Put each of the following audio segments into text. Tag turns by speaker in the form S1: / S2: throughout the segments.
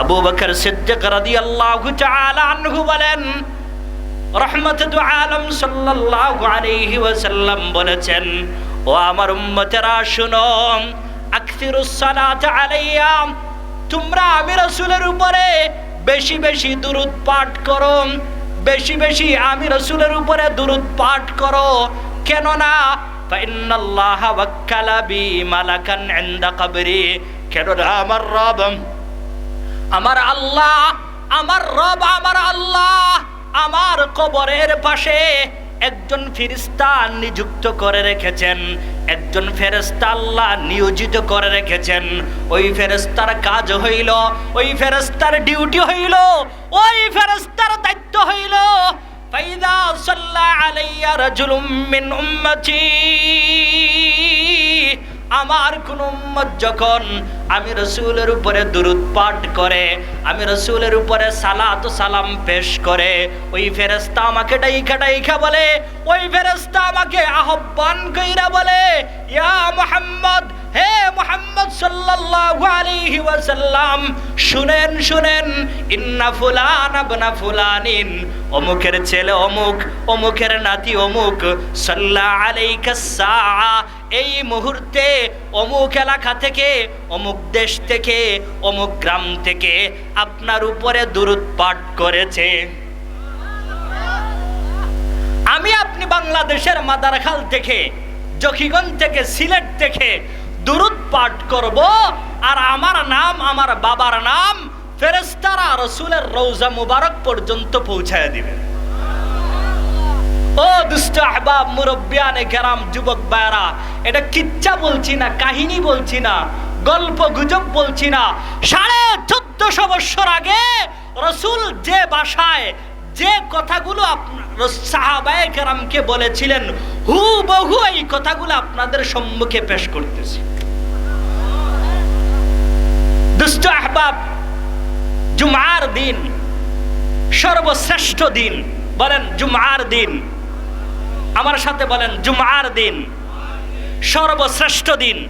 S1: আবু বকর সিদ্দিক রাদিয়াল্লাহু তাআলা আনহু বলেন রহমত আলম সাল্লাল্লাহু আলাইহি ওয়াসাল্লাম বলেছেন, ও আমার উম্মতেরা, শুনো আকসিরুস সালাত আলাইয়া, তোমরা আমি রাসূলের উপরে বেশি বেশি দুরূদ পাঠ করো, বেশি বেশি আমি রাসূলের উপরে দুরূদ পাঠ করো কেন না ফাইন্নাল্লাহ ওয়াক্কালা বি মালাকান ইনদা কবরি কেন না আমার রব আমার আল্লাহ, আমার রব, আমার আল্লাহ আমার কবরের পাশে একজন ফেরেশতা নিযুক্ত করে রেখেছেন। একজন ফেরেশতা আল্লাহ নিয়োজিত করে রেখেছেন। ওই ফেরেস্তার কাজ হইল, ওই ফেরেস্তার ডিউটি হইল, ওই ফেরেস্তার দায়িত্ব হইল। ফাইদা সাল্লা আলাইয়া রাজুলুম মিন উম্মতি। আমার কোন উম্মত যখন আমি রসুলের উপরে দুরুদ পাঠ করে, আমি রসুলের উপরে সালাত সালাম পেশ করে, ওই ফেরেস্তা আমাকে ডাইখা ডাইখা বলে, ওই ফেরেস্তা আমাকে আহ্বান কইরা বলে, ইয়া মুহাম্মদ, হে মোহাম্মদ সাল্লাল্লাহু আলাইহি ওয়াসাল্লাম, শুনেন শুনেন, ইন্না ফুলান আবনা ফুলানিন, অমুকের ছেলে অমুক, অমুকের নাতি অমুক, সাল্লা আলাইকা সাআ এই মুহূর্তে অমুক এলাকা থেকে, অমুক দেশ থেকে, অমুক গ্রাম থেকে আপনার উপরে দুরুদ পাঠ করেছে। আমি আপনি বাংলাদেশের মাদারখাল থেকে, জকিগঞ্জ থেকে, সিলেট থেকে দুরুদ পাঠ করব আর আমার নাম, আমার বাবার নাম ফেরেস্তারা রসুলের রৌজা মুবারক পর্যন্ত পৌঁছায় দিবে ও দুষ্ট আহবাব মুরব্বিয়ানে কেরাম, যুবক বায়রা এটা কিচ্ছা বলছি না, কাহিনী বলছি না, গল্প গুজব বলছি না। সাড়ে চোদ্দশো বৎসর আগে রসুল যে বাসায় যে কথাগুলো সাহাবায়ে কেরামকে বলেছিলেন হু বহু এই কথাগুলো আপনাদের সম্মুখে পেশ করতেছি। দুষ্ট আহবাব, জুমার দিন, সর্বশ্রেষ্ঠ দিন, বলেন জুমার দিন। আমার সাথে বলেন, জুমার দিন, সর্বশ্রেষ্ঠ দিন।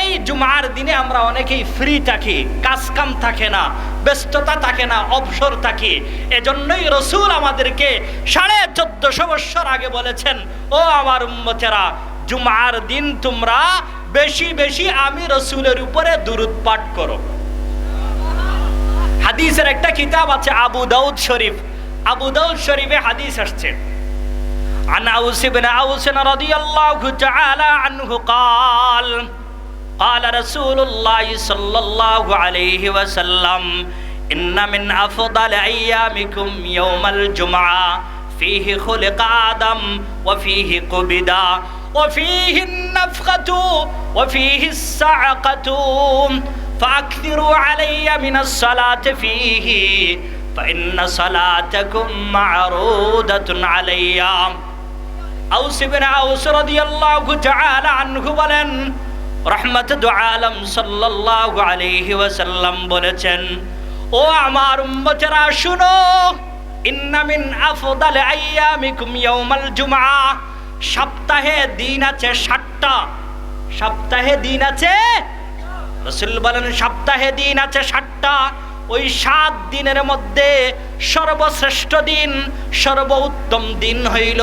S1: এই জুমার দিনে আমরা অনেকেই ফ্রি থাকি, কাজ কাম থাকে না, ব্যস্ততা থাকে না, অবসর থাকি। এজন্যই রসুল আমাদেরকে সাড়ে চোদ্দশো বৎসর আগে বলেছেন, ও আমার উম্মতেরা, জুমার দিন তোমরা বেশি বেশি আমি রসুলের উপরে দুরুদ পাঠ করো। হাদিসের একটা কিতাব আছে, আবু দাউদ শরীফ। আবু দাউদ শরীফে হাদিস আসছে। عن أوس بن أوس رضي الله تعالى عنه قال قال رسول الله صلى الله عليه وسلم إن من أفضل أيامكم يوم الجمعة فيه خلق آدم وفيه قبدا وفيه النفخة وفيه الصعقة فأكثروا علي من الصلاة فيه فإن صلاتكم معروضة عليّ. বলেন, রহমত আলম আলাইহি ওয়াসাল্লাম বলেছেন, ও আমার উম্মতেরা, শুনো, ইন্না মিন আফদাল আইয়ামিকুম ইয়াউমাল জুমআ, সপ্তাহে দিন আছে সাতটা, সপ্তাহে দিন আছে, রসুল বলেন, সপ্তাহে দিন আছে সাতটা ওই সাত দিনের মধ্যে সর্বশ্রেষ্ঠ দিন, সর্বোত্তম দিন হইল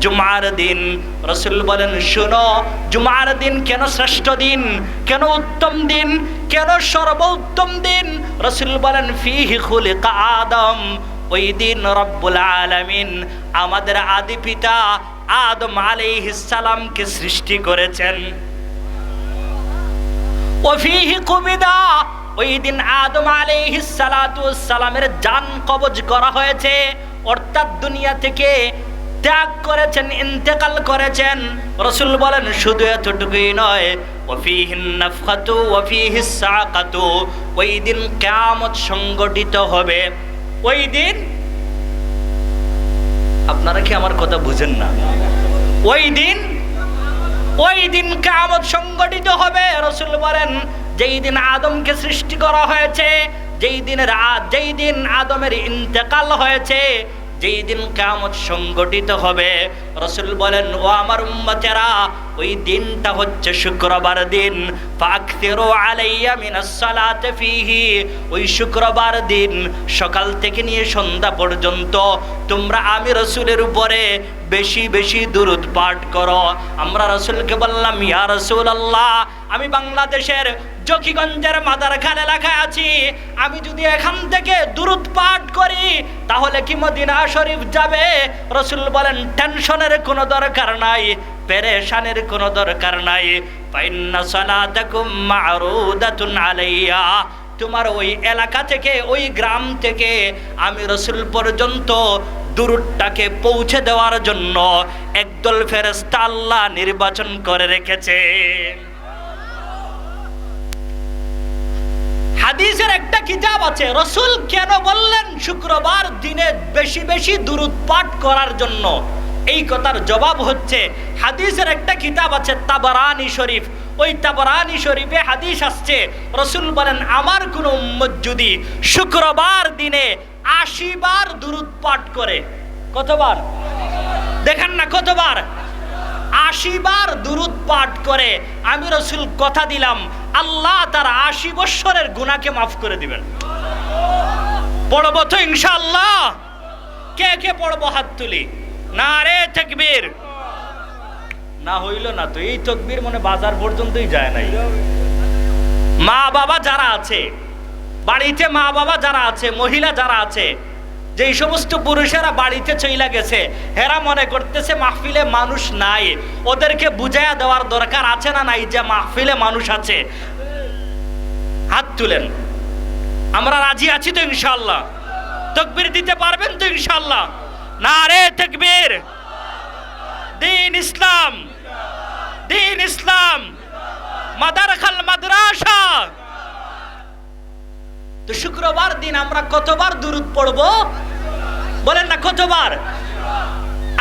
S1: জুমার দিন। রসুল বলেন, শুনো, জুমার দিন কেন শ্রেষ্ঠ দিন? কেন উত্তম দিন? কেন সর্বোত্তম দিন? রসুল বলেন, ফিহি খুলিকা আদম, ওই দিন রব্বুল আলামিন আমাদের আদি পিতা আদম আলাইহিস সালামকে সৃষ্টি করেছেন। ওফিহি কুবিদা ওই দিন আদম সালামের জান কবজ করা হয়েছে, অর্থাৎ দুনিয়া থেকে ত্যাগ করেছেন, ইন্তেকাল করেছেন। রসুল বলেন, শুধু এতটুকুই নয় ওই দিন কিয়ামত সংগঠিত হবে। ওই দিন? আপনারা কি আমার কথা বুঝেন না? ওই দিন? ওই দিন কামত সংগঠিত হবে, রসুল বলেন যেই দিন আদমকে সৃষ্টি করা হয়েছে, যেই দিনের যেই দিন আদমের ইন্তেকাল হয়েছে, যেই দিন কামত সংগঠিত হবে, রসুল বলেন, ও আমার উম্মতেরা, ওই দিনটা হচ্ছে শুক্রবার দিন। আলাইয়া ফিহি। ওই শুক্রবার দিন সকাল থেকে নিয়ে সন্ধ্যা পর্যন্ত তোমরা আমি রসুলের উপরে বেশি বেশি দুরুদ পাঠ করো। আমরা রসুলকে বললাম, ইয়া রসুল আল্লাহ আমি বাংলাদেশের জকিগঞ্জের মাদারখান এলাকায় আছি। আমি যদি এখান থেকে দুরুদ পাঠ করি, তাহলে কি মদিনা শরীফ যাবে? রসুল বলেন, টেনশনের কোনো দরকার নাই, পেরেশানের কোনো দরকার নাই। আলাইয়া তোমার ওই এলাকা থেকে, ওই গ্রাম থেকে আমি রসুল পর্যন্ত দূরটাকে পৌঁছে দেওয়ার জন্য একদল ফেরেস্তা নির্বাচন করে রেখেছে। হাদিসের একটা কিতাব আছে, রসুল কেন বললেন শুক্রবার দিনে বেশি বেশি দূরত পাঠ করার জন্য? এই কথার জবাব হচ্ছে, হাদিসের একটা কিতাব আছে তাবারানি শরীফ। ওই তাবারানি শরীফে হাদিস আসছে, রসুল বলেন, আমার কোনো উম্মত যদি শুক্রবার দিনে আশিবার দূরত পাঠ করে, কতবার? দেখেন না কতবার? আশি বার দুরুদ পাঠ করে আমি রসুল কথা দিলাম, আল্লাহ তার আশি বৎসরের গুণাকে মাফ করে দিবেন। পড়ব তো ইনশাআল্লাহ। কে কে পড়ব হাত তুলি? না রে তকবীর। না হইল না তো, এই তকবীর মনে বাজার পর্যন্তই যায় নাই। মা বাবা যারা আছে, বাড়িতে মা বাবা যারা আছে, মহিলা যারা আছে যে এই সমস্ত পুরুষেরা বাড়িতে চইলা গেছে, হেরা মনে করতেছে মাহফিলে মানুষ নাই। ওদেরকে বুঝাইয়া দেওয়ার দরকার আছে না নাই যে মাহফিলে মানুষ আছে? হাত তুলেন। আমরা রাজি আছি তো ইনশাল্লাহ তকবির দিতে পারবেন তো ইনশাল্লাহ না রে তকবীর। দিন ইসলাম। দিন ইসলাম। মাদারখাল মাদ্রাসা। তো শুক্রবার দিন আমরা কতবার দুরুদ পড়ব? বলেন না, কতবার?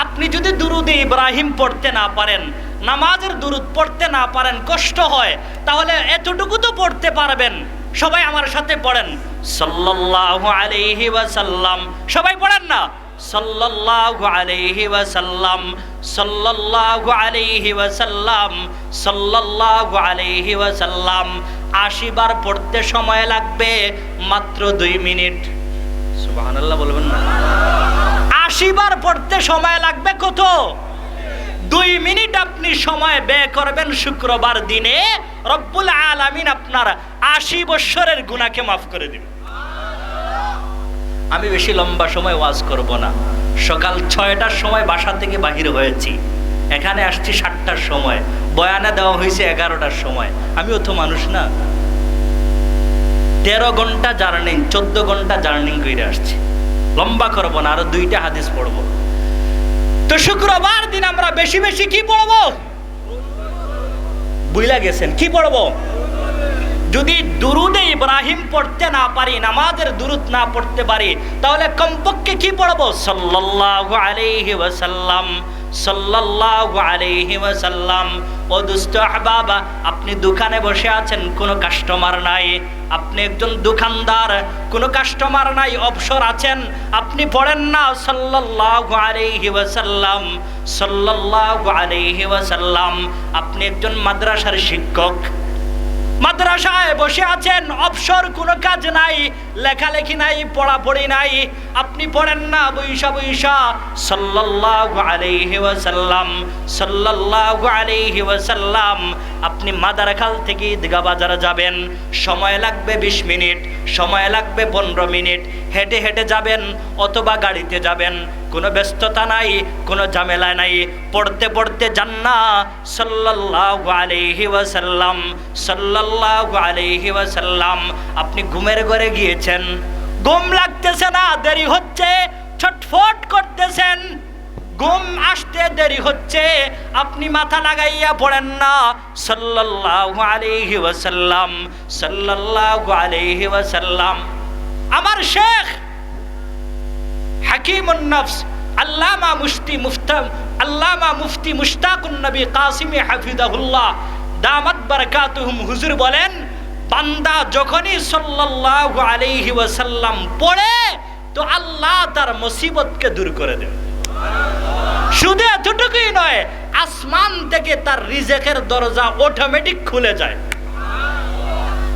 S1: আপনি যদি দুরুদে ইব্রাহিম পড়তে না পারেন, নামাজের দুরুদ পড়তে না পারেন, কষ্ট হয়, তাহলে এতটুকু তো পড়তে পারবেন। সবাই আমার সাথে পড়েন। সাল্লাল্লাহু আলাইহি সবাই পড়েন না? সাল্লাল্লাহু আলাইহি ওয়াসাল্লাম, সাল্লাল্লাহু আলাইহি ওয়াসাল্লাম, সাল্লাল্লাহু আলাইহি ওয়াসাল্লাম। আশি বার পড়তে সময় লাগবে মাত্র দুই মিনিট। সুবহানাল্লাহ বলবেন না। আশি বার পড়তে সময় লাগবে কত? দুই মিনিট আপনি সময় ব্যয় করবেন শুক্রবার দিনে। রব্বুল আলামিন আপনার আশি বৎসরের গুণাকে মাফ করে দিবে আমি বেশি লম্বা সময় ওয়াজ করব না। সকাল ছয়টার সময় বাসা থেকে বাহির হয়েছি। এখানে আসছি সাতটার সময়। বয়ানে দেওয়া হয়েছে এগারোটার সময়। আমিও তো মানুষ না। তেরো ঘণ্টা জার্নিং, চোদ্দ ঘণ্টা জার্নিং করে আসছি। লম্বা করব না, আরও দুইটা হাদিস পড়ব। তো শুক্রবার দিন আমরা বেশি বেশি কি পড়ব? বুইলা গেছেন, কি পড়ব? যদি দুরুদে ইব্রাহিম পড়তে না পারি, নামাজের দুরুদ না পড়তে পারি, তাহলে কমপক্ষে কি পড়ব? সাল্লাল্লাহু আলাইহি ওয়াসাল্লাম, সাল্লাল্লাহু আলাইহি ওয়াসাল্লাম। ও দুষ্ট আহবাবা, আপনি দোকানে বসে আছেন, কোনো কাস্টমার নাই। আপনি একজন দোকানদার, কোনো কাস্টমার নাই, অবসর আছেন, আপনি পড়েন না। সাল্লাল্লাহু আলাইহি ওয়াসাল্লাম, সাল্লাল্লাহু আলাইহি ওয়াসাল্লাম। আপনি একজন মাদ্রাসার শিক্ষক। মাদ্রাসায় বসে আছেন, অবসর কোনো কাজ নাই, লেখালেখি নাই, পড়াপড়ি নাই, আপনি পড়েন না, বৈশা বৈশা। সাল্লাল্লাহু আলাইহি ওয়াসাল্লাম, সাল্লাল্লাহু আলাইহি ওয়াসাল্লাম, আপনি মাদারখাল থেকে ঈদগা বাজারে যাবেন, সময় লাগবে বিশ মিনিট, সময় লাগবে পনেরো মিনিট, হেঁটে হেঁটে যাবেন অথবা গাড়িতে যাবেন, কোনো ব্যস্ততা নাই, কোনো ঝামেলা নাই, পড়তে পড়তে যান না। সাল্লাল্লাহু আলাইহি ওয়াসাল্লাম, সাল্লাল্লাহু ওয়াসাল্লাম, আপনি ঘুমের ঘরে গিয়েছেন। ঘুম লাগতেছে না, দেরি হচ্ছে, ছটফট করতেছেন। ঘুম আসতে দেরি হচ্ছে, আপনি মাথা লাগাইয়া পড়েন না। সাল্লাল্লাহু আলাইহি ওয়াসাল্লাম, সাল্লাল্লাহু আলাইহি ওয়াসাল্লাম। আমার শেখ হাকিমুন নফস, আল্লামা মুফতি মুফতাম, আল্লামা মুফতি মুশতাকুন নবী কাসিমি হাফিজাহুল্লাহ দামাত বারাকাতুহুম, হুজুর বলেন, বান্দা যখনই সাল্লাল্লাহু আলাইহি ওয়াসাল্লাম পড়ে, তো আল্লাহ তার মুসিবতকে দূর করে দেবে। শুধু এতটুকুই নয়, আসমান থেকে তার রিজেকের দরজা অটোমেটিক খুলে যায়।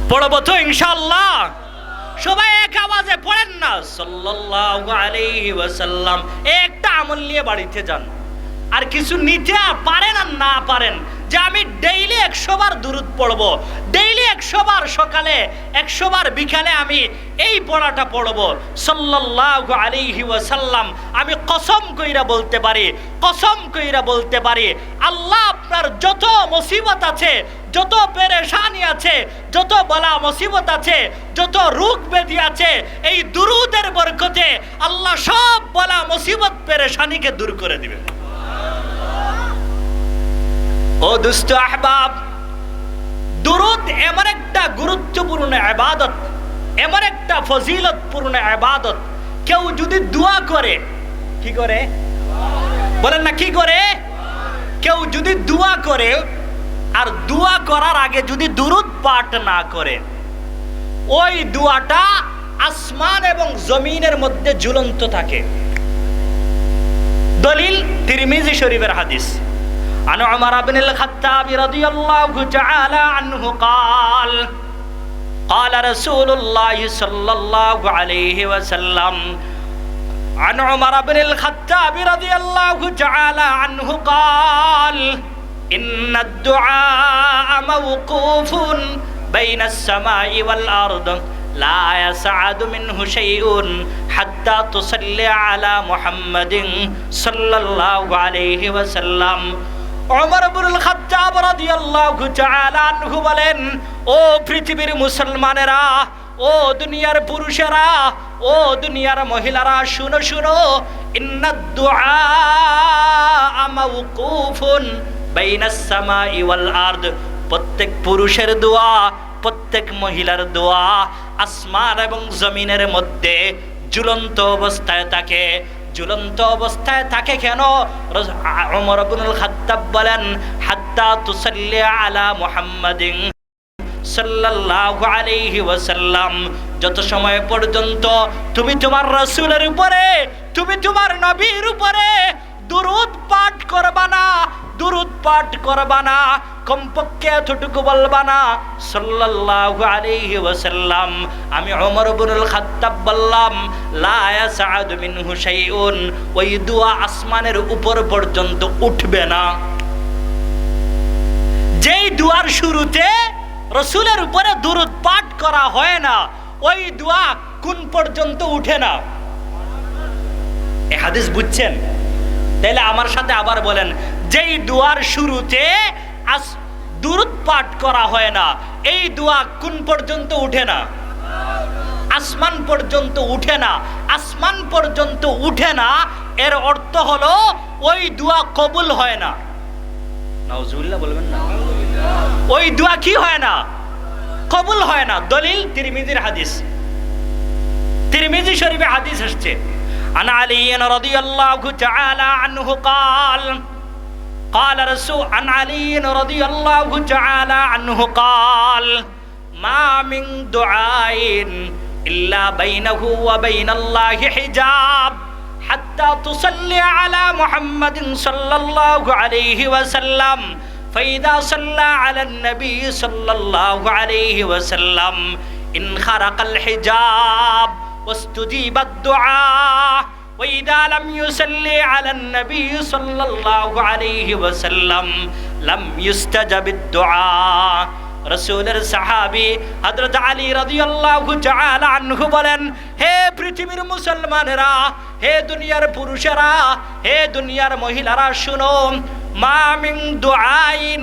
S1: পড়ব তো ইনশাল্লাহ সবাই এক আওয়াজে পড়েন না। সাল্লাল্লাহু আলাইহি ওয়াসাল্লাম একটা আমল নিয়ে বাড়িতে যান। আর কিছু নিতে পারেন আর না পারেন যে আমি ডেইলি একশো বার দূরত পড়ব ডেইলি একশো বার সকালে, একশো বার বিকালে আমি এই পড়াটা পড়ব। সাল্লাল্লাহু আলাইহি ওয়াসাল্লাম, আমি কসম কইরা বলতে পারি, কসম কইরা বলতে পারি, আল্লাহ আপনার যত মুসিবত আছে, যত পেরেশানি আছে, যত বলা মুসিবত আছে, যত রোগ ব্যাধি আছে, এই দুরুদের বরকতে আল্লাহ সব বলা মুসিবত পেরেশানিকে দূর করে দিবে ও দুষ্ট আহবাব, দুরুদ এমন একটা গুরুত্বপূর্ণ আবাদত, এমন একটা ফজিলতপূর্ণ আবাদত। কেউ যদি দোয়া করে, কি করে? বলেন না, কি করে? কেউ যদি দোয়া করে, আর দোয়া করার আগে যদি দুরুদ পাঠ না করে, ওই দোয়াটা আসমান এবং জমিনের মধ্যে ঝুলন্ত থাকে। দলিল তিরমিজি শরীফের হাদিস। عن عمر بن الخطاب رضي الله تعالى عنه قال قال رسول الله صلى الله عليه وسلم عن عمر بن الخطاب رضي الله تعالى عنه قال إن الدعاء موقوف بين السماء والأرض لا يسعد منه شيء حتى تصلي على محمد صلى الله عليه وسلم. বলেন, ও পৃথিবীর মুসলমানেরা, ও দুনিয়ার পুরুষেরা, ও দুনিয়ার মহিলারা, শুনো শুনো প্রত্যেক পুরুষের দোয়া, প্রত্যেক মহিলার দোয়া আসমান এবং জমিনের মধ্যে ঝুলন্ত অবস্থায় থাকে। ঝুলন্ত অবস্থায় থাকে কেন? ওমর ইবনুল খাত্তাব বলেন, হাত্তা তুসাল্লি আলা মুহাম্মাদিন সাল্লাল্লাহু আলাইহি ওয়াসাল্লাম। যত সময় পর্যন্ত তুমি তোমার রাসূলের উপরে, তুমি তোমার নবীর উপরে দুরুদ পাঠ করবা না দুরুদ পাঠ করবা না কমপক্ষে এতটুকু বলবা না সাল্লাল্লাহু আলাইহি ওয়াসাল্লাম। আমি ওমর ইবনুল খাত্তাব বললাম, লা ইয়াসআদু মিনহু শাইউন ওই দোয়া আসমানের উপর পর্যন্ত উঠবে না। যেই দুয়ার শুরুতে রসুলের উপরে দুরুদ পাঠ করা হয় না, ওই দোয়া কোন পর্যন্ত উঠে না? এ হাদিস বুঝছেন? তাইলে আমার সাথে আবার বলেন যেই দুয়ার শুরুতে আস দুরুদ পাঠ করা হয় না এই দোয়া কোন পর্যন্ত উঠে না আসমান পর্যন্ত উঠে না আসমান পর্যন্ত উঠে না এর অর্থ হলো ওই দোয়া কবুল হয় না নাউজুবিল্লাহ বলবেন না ওই দোয়া কি হয় না কবুল হয় না দলিল তিরমিজির হাদিস তিরমিজি শরীফে হাদিস আসছে عن علي رضي الله تعالى عنه قال قال رسول عن علي رضي الله تعالى عنه قال ما من دعاء إلا بينه وبين الله حجاب حتى تصلي على محمد صلى الله عليه وسلم فإذا صلى على النبي صلى الله عليه وسلم انخرق الحجاب واستجيب الدعاء وإذا لم يصلي على النبي صلى الله عليه وسلم لم يستجب الدعاء রসুলের সাহাবি হযরত আলী রাদিয়াল্লাহু তাআলা আনহু বলেন হে পৃথিবীর মুসলমানেরা হে দুনিয়ার পুরুষেরা হে দুনিয়ার মহিলারা শুনো মা মিন দুআইন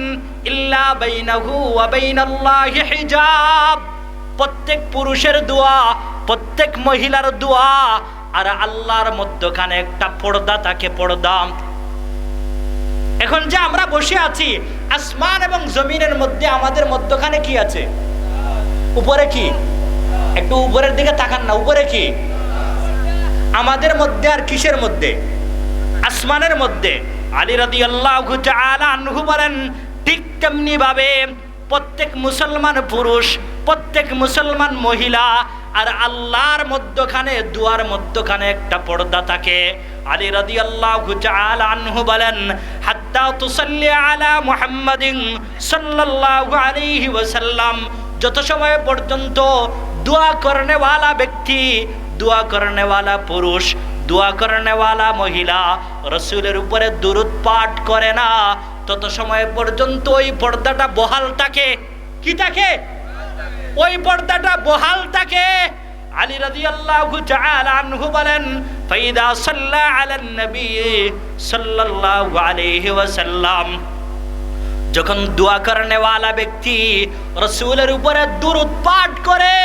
S1: ইল্লা বাইনাহু ওয়া বাইনাল্লাহি হিজাব প্রত্যেক পুরুষের দোয়া প্রত্যেক মহিলার দোয়া আর আল্লাহর মধ্যখানে একটা পর্দা থাকে, পর্দা। এখন যে আমরা বসে আছি, আসমান এবং জমিনের মধ্যে আমাদের মধ্যখানে কি আছে? উপরে কি? একটু উপরের দিকে তাকান না, উপরে কি? আমাদের মধ্যে আর কিসের মধ্যে? আসমানের মধ্যে। আলী রাদি আল্লাহ বলেন, ঠিক তেমনি ভাবে প্রত্যেক মুসলমান পুরুষ, প্রত্যেক মুসলমান মহিলা, আর আল্লাহর মধ্যখানে, দুয়ার মধ্যখানে একটা পর্দা থাকে। আলী রাদিয়াল্লাহু তাআলা আনহু বলেন, হাত্তা তুসাল্লি আলা মুহাম্মাদিন সাল্লাল্লাহু আলাইহি যত সময় পর্যন্ত দোয়া করনেওয়ালা ব্যক্তি, দোয়া করনেওয়ালা পুরুষ, দোয়া করনেওয়ালা মহিলা, রসুলের উপরে দুরুদ পাঠ করে না তত সময় পর্যন্ত ওই পর্দাটা বহাল থাকে কি থাকে ওই পর্দাটা বহাল থাকে আলী রাদিয়াল্লাহু তাআলা আনহু বলেন, ফাইদা সাল্লা আলান নবী সাল্লাল্লাহু আলাইহি ওয়াসাল্লাম। যখন দোয়া করনেওয়ালা ব্যক্তি রসুলের উপরে দুরুদ পাঠ করে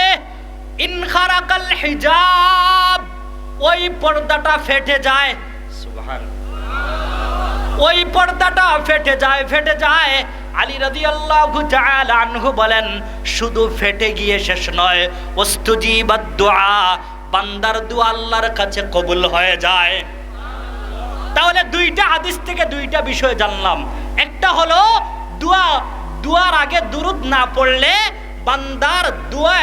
S1: ইনখারাকাল হিজাব, ওই পর্দাটা ফেটে যায়। ওই পর্দাটা ফেটে যায় ফেটে যায়। আলী রাদি আল্লাহ আনহু বলেন, শুধু ফেটে গিয়ে শেষ নয় ওস্তুজিবাদ দোয়া, বান্দার দু আল্লাহর কাছে কবুল হয়ে যায়। তাহলে দুইটা হাদিস থেকে দুইটা বিষয় জানলাম। একটা হলো, দোয়া, দুয়ার আগে দুরুদ না পড়লে বান্দার দোয়া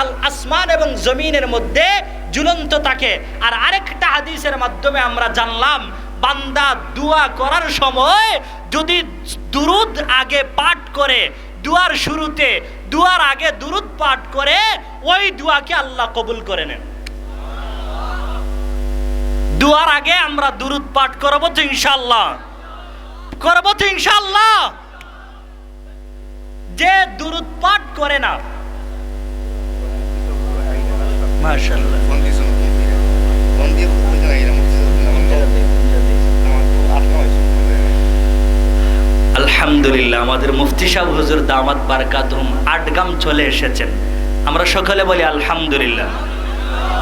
S1: আল আসমান এবং জমিনের মধ্যে ঝুলন্ত থাকে। আর আরেকটা হাদিসের মাধ্যমে আমরা জানলাম বান্দা দোয়া করার সময় যদি দুরুদ আগে পাঠ করে, দুয়ার শুরুতে, দুয়ার আগে দুরুদ পাঠ করে, ওই দুয়াকে আল্লাহ কবুল করে নেন। দুয়ার আগে আমরা দুরুদ পাঠ করব তো ইনশাল্লাহ করব তো ইনশাল্লাহ যে দুরুদ পাঠ করে না মাশাল্লাহ
S2: ফোন দিয়েছ না ফোন দিয়ে ফোন দিয়ে বলতে না এরা মুক্তি আমার তো আটকা হয়েছে
S1: আলহামদুলিল্লাহ আমাদের সাহেব হুজুর দামাত বারকাতুম আটগাম চলে এসেছেন। আমরা সকলে বলি আলহামদুলিল্লাহ।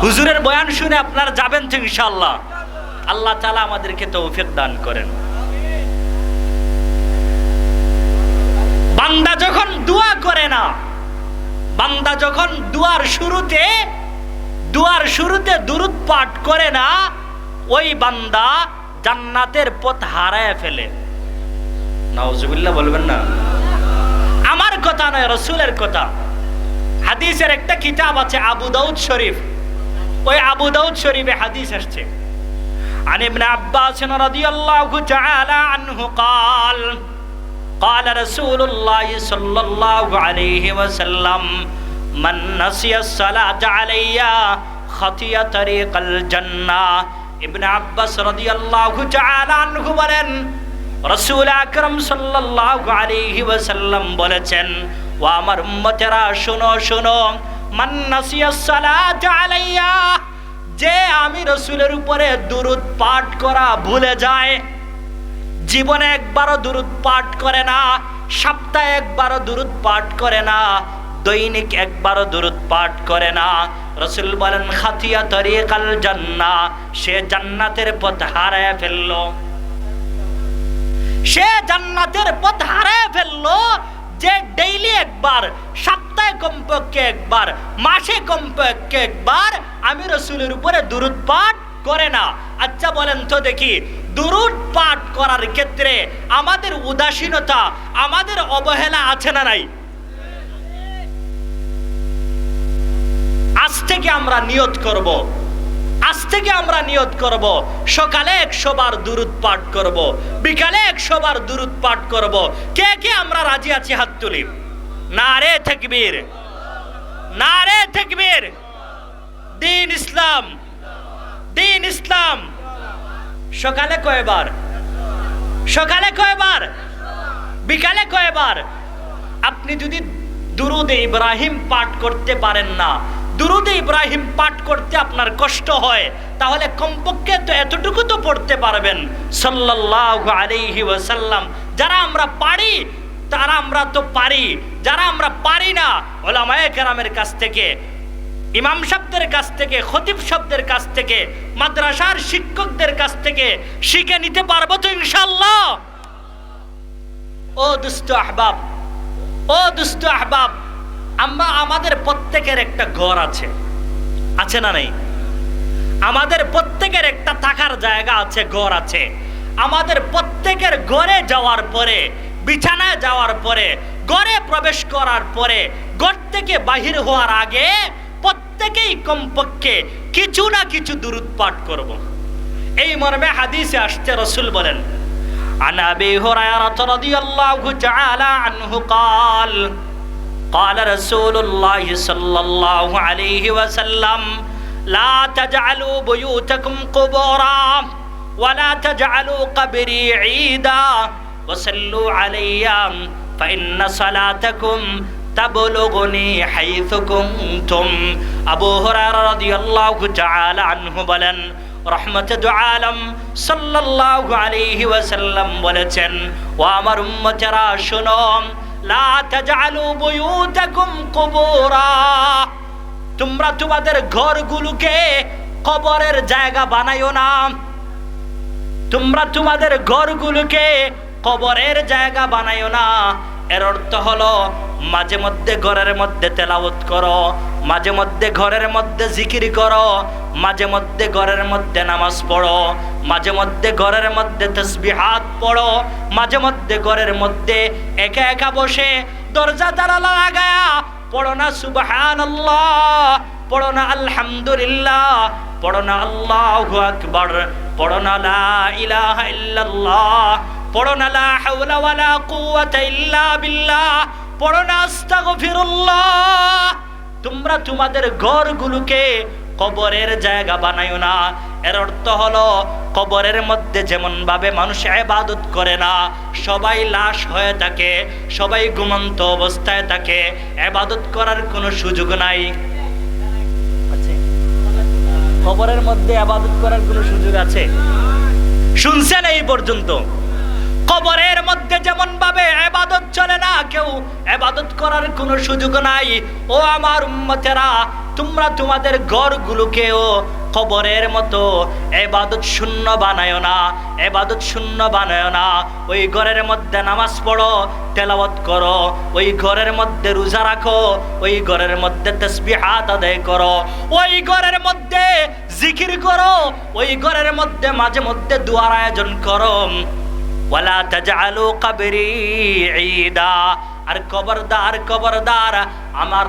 S1: হুজুরের বয়ান শুনে আপনারা যাবেন তো ইনশাল্লাহ আল্লাহ তাআলা আমাদেরকে তৌফিক দান করেন। বান্দা যখন দোয়া করে না, বান্দা যখন দুয়ার শুরুতে দুয়ার শুরুতে দুরুদ পাঠ করে না, ওই বান্দা জান্নাতের পথ হারায় ফেলে। নাউজুবিল্লাহ বলবেন না। কথা নয় রসুলের কথা হাদিসের একটা কিতাব আছে আবু দাউদ শরীফ ওই আবু দাউদ শরীফে হাদিস আসছে عن ابن عباس رضي الله تعالى عنه قال قال رسول الله صلى الله عليه وسلم من نسي الصلاة علي خطي طريق الجنة ابن عباس رضي الله تعالى عنه বলেন রসুল আকরম সাল্লাল্লাহু বলেছেন ও আমার উম্মতেরা, শোনো শোনো যে আমি রসুলের উপরে দুরুদ পাঠ করা ভুলে যায়, জীবনে একবারও দুরুদ পাঠ করে না, সপ্তাহে একবারও দুরুদ পাঠ করে না, দৈনিক একবারও দুরুদ পাঠ করে না। রসুল বলেন, খাতিয়া তরিকাল জান্না সে জান্নাতের পথ হারায় ফেলল। সে জান্নাতের পথ হারায় ফেলল যে ডেইলি একবার, সপ্তাহে কমপক্ষে একবার, মাসে কমপক্ষে একবার আমি রসুলের উপরে দুরুদ পাঠ করে না। আচ্ছা বলেন তো দেখি, দুরুদ পাঠ করার ক্ষেত্রে আমাদের উদাসীনতা, আমাদের অবহেলা আছে না নাই? আজ থেকে আমরা নিয়ত করব। আজ থেকে আমরা নিয়ত করব, সকালে একশো বার দুরুদ পাঠ করব, বিকালে একশো বার দুরুদ পাঠ করব। কে কে আমরা রাজি আছি হাত তুলি? না রে থাকবীর না রে থাকবীর দিন ইসলাম। দিন ইসলাম। সকালে কয়বার? সকালে কয়বার? বিকালে কয়বার? আপনি যদি দুরুদে ইব্রাহিম পাঠ করতে পারেন না দুরুদে ইব্রাহিম পাঠ করতে আপনার কষ্ট হয়, তাহলে কমপক্ষে তো এতটুকু তো পড়তে পারবেন। সাল্লাল্লাহু আলাইহি ওয়াসাল্লাম, যারা আমরা পারি, তারা আমরা তো পারি, যারা আমরা পারি না, ওলামায়ে কেরামের কাছ থেকে, ইমাম শব্দের কাছ থেকে, খতিব শব্দের কাছ থেকে, মাদ্রাসার শিক্ষকদের কাছ থেকে শিখে নিতে পারব তো ইনশাল্লাহ ও দুষ্ট আহবাব, ও দুষ্ট আহবাব আমরা আমাদের প্রত্যেকের একটা ঘর আছে আছে না নেই আমাদের প্রত্যেকের একটা থাকার জায়গা আছে ঘর আছে আমাদের প্রত্যেকের ঘরে যাওয়ার পরে বিছানায় যাওয়ার পরে ঘরে প্রবেশ করার পরে ঘর থেকে বাহির হওয়ার আগে প্রত্যেকেই কমপক্ষে কিছু না কিছু দুরুদ পাঠ করব এই মর্মে হাদিসে আসছে রসুল বলেন عن ابي هريره رضي الله تعالى عنه قال قال رسول الله صلى الله عليه وسلم لا تجعلوا بيوتكم قبورا ولا تجعلوا قبري عيدا وصلوا علي فإن صلاتكم تبلغني حيث كنتم أبو هريرة رضي الله تعالى عنه বলেন রহমতে দু আলম সাল্লাল্লাহু আলাইহি ওয়াসাল্লাম বলেছেন ও আমার উম্মতেরা শোনো তোমরা তোমাদের ঘরগুলোকে কবরের জায়গা বানাইও না। তোমরা তোমাদের ঘরগুলোকে কবরের জায়গা বানাইও না। এর অর্থ হলো মাঝে মধ্যে ঘরের মধ্যে তেলাওত করো, মাঝে মধ্যে ঘরের মধ্যে জিকির করো, মাঝে মধ্যে ঘরের মধ্যে নামাজ পড়ো, মাঝে মধ্যে ঘরের মধ্যে তসবিহাত পড়ো, মাঝে মধ্যে ঘরের মধ্যে একা একা বসে দরজা দ্বারা লাগায়া পড়ো না সুবহান পড়ো না আলহামদুলিল্লাহ, পড়ো না আল্লাহু আকবার, পড়ো না লা ইলাহা ইল্লাল্লাহ, পড়ো না লা হাওলা ওয়ালা কুওয়াতা ইল্লা বিল্লাহ তোমরা তোমাদের ঘরগুলোকে কবরের জায়গা বানাইও না। এর অর্থ হলো, কবরের মধ্যে যেমন ভাবে মানুষ এবাদত করে না, সবাই লাশ হয়ে থাকে, সবাই ঘুমন্ত অবস্থায় থাকে এবাদত করার কোনো সুযোগ নাই। কবরের মধ্যে আবাদত করার কোনো সুযোগ আছে? শুনছেন এই পর্যন্ত? কবরের মধ্যে যেমন ভাবে এবাদত চলে না, কেউ এবাদত করার কোনো সুযোগ নাই। ও আমার উম্মতেরা, তোমরা তোমাদের ঘরগুলোকেও কবরের মতো এবাদত শূন্য বানায় না, এবাদত শূন্য বানায় না। ওই ঘরের মধ্যে নামাজ পড়ো, তেলাওয়াত করো, ওই ঘরের মধ্যে রোজা রাখো, ওই ঘরের মধ্যে তসবিহাত আদায় করো, ওই ঘরের মধ্যে জিকির করো, ওই ঘরের মধ্যে মাঝে মধ্যে দুয়ার আয়োজন করো। ওয়ালা তাজআলু কবরি ঈদা। আর কবরদার কবরদার, আমার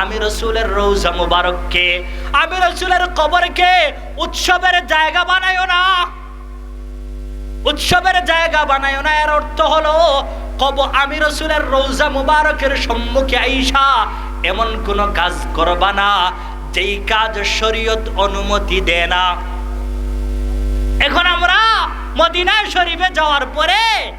S1: আমি রসুলের রৌজা মুবারককে, আমি রসুলের কবরকে উৎসবের জায়গা বানাইও না। উৎসবের জায়গা না, এর অর্থ হলো কব, আমি রসুলের মুবারকের সম্মুখে আইসা এমন কোন কাজ করবা না, যেই কাজ শরীয়ত অনুমতি দেয় না। এখন আমরা মদিনায় শরীফে যাওয়ার পরে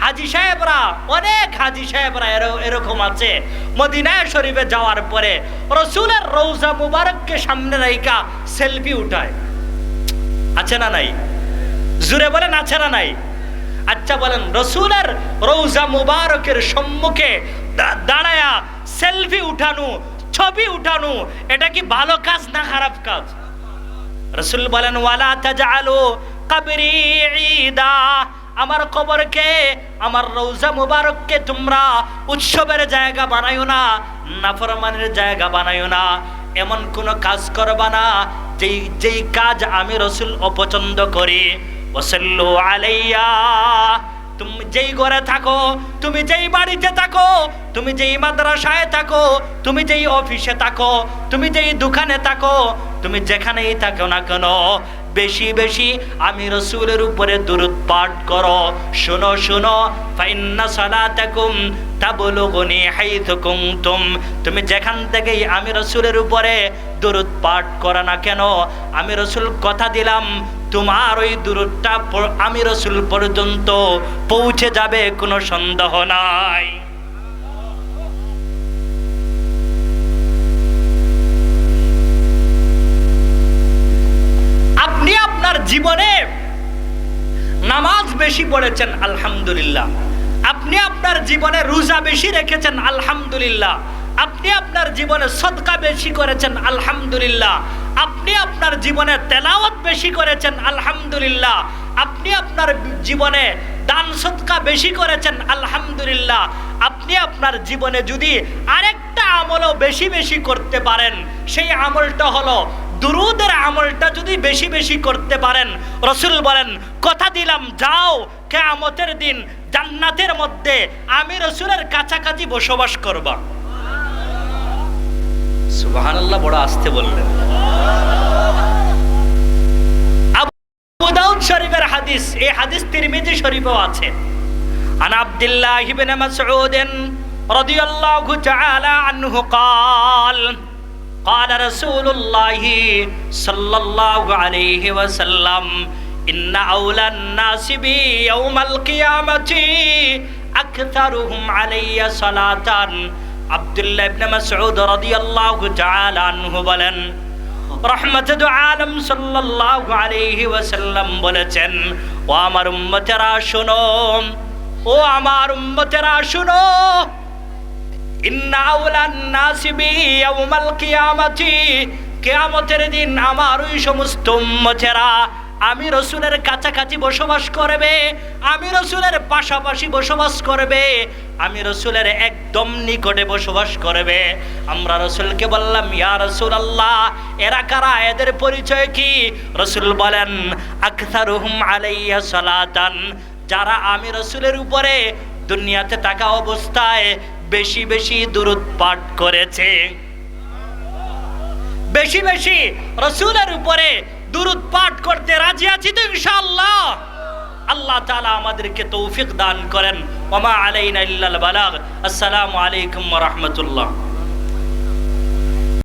S1: হাজি সাহেবরা, অনেক হাজি সাহেবরা এর- এরকম আছে। মদিনায় শরীফে যাওয়ার পরে রসুলের রৌজা মুবারককে সামনে রাইকা সেলফি উঠায়। আছে না নাই? জুড়ে বলেন, আছে না নাই? আচ্ছা বলেন, রসুলের রৌজা মুবারকের সম্মুখে দাঁড়ায়া সেলফি উঠানো, ছবি উঠানো, এটা কি ভালো কাজ না খারাপ কাজ? রসুল বলেন, ওয়ালা তাজআলু কবরি আমার কবরকে, আমার রৌজা মুবারককে তোমরা উৎসবের জায়গা বানাইও না, নাফরমানের জায়গা বানাইও না। এমন কোনো কাজ করবা না, যেই যেই কাজ আমি রসুল অপছন্দ করি। ওসল্লু আলাইয়া। তুমি যেই ঘরে থাকো, তুমি যেই বাড়িতে থাকো, তুমি যেই মাদ্রাসায় থাকো, তুমি যেই অফিসে থাকো, তুমি যেই দোকানে থাকো, তুমি যেখানেই থাকো না কেন, বেশি বেশি আমি রসুলের উপরে দূরত পাঠ করো। শোনো শোনো, ফাইন্না সালাতাকুম তাবলুগুনি হাইথু কুনতুম। তুমি যেখান থেকেই আমি রসুলের উপরে দূরত পাঠ করো না কেন, আমি রসুল কথা দিলাম তোমার ওই দূরটা আমি রসুল পর্যন্ত পৌঁছে যাবে, কোনো সন্দেহ নাই। আপনি আপনার জীবনে নামাজ বেশি পড়েছেন, আলহামদুলিল্লাহ। আপনি আপনার জীবনে রোজা বেশি রেখেছেন, আলহামদুলিল্লাহ। আপনি আপনার জীবনে সদকা বেশি করেছেন, আলহামদুলিল্লাহ। আপনি আপনার জীবনে তেলাওয়াত বেশি করেছেন, আলহামদুলিল্লাহ। আপনি আপনার জীবনে দান সৎকা বেশি করেছেন, আলহামদুলিল্লাহ। আপনি আপনার জীবনে যদি আরেকটা আমলও বেশি বেশি করতে পারেন, সেই আমলটা হলো দুরুদের আমলটা যদি বেশি বেশি করতে পারেন, রসুল বলেন, কথা দিলাম, যাও, কেয়ামতের দিন জান্নাতের মধ্যে আমি রসুলের কাছাকাছি বসবাস করবা। সুবহানাল্লাহ, বড় আসতে বললেন। আবু দাউদ শরীফের হাদিস এই হাদিস তিরমিজি শরীফেও আছে عن عبد الله بن مسعود رضي الله تعالى عنه قال قال رسول الله صلى الله عليه وسلم إن أولى الناس بي يوم القيامة أكثرهم علي صلاة عبد الله بن مسعود رضي الله تعالى عنه বলেন বলেছেন, ও আমার উম্মতেরা ও আমার উম্মতেরা কিয়ামতের দিন আমার ওই সমস্ত আমি রসুলের কাছাকাছি বসবাস করবে, আমি রসুলের পাশাপাশি বসবাস করবে আমি রসুলের একদম নিকটে বসবাস করবে। আমরা রসুলকে বললাম, ইয়া রসুল আল্লাহ এরা কারা? এদের পরিচয় কি? রসুল বলেন আখতারুহুম আলাইয়া সালাতান। যারা আমি রসুলের উপরে দুনিয়াতে থাকা অবস্থায় বেশি বেশি দূরত পাঠ করেছে। বেশি বেশি রসুলের উপরে দুরুদ পাঠ করতে রাজি আছি তো ইনশাআল্লাহ। আল্লাহ তালা আমাদেরকে তৌফিক দান করেন। ওমা আলাইনা ইল্লাল বালাগ। আসসালামু আলাইকুম রাহমাতুল্লাহ।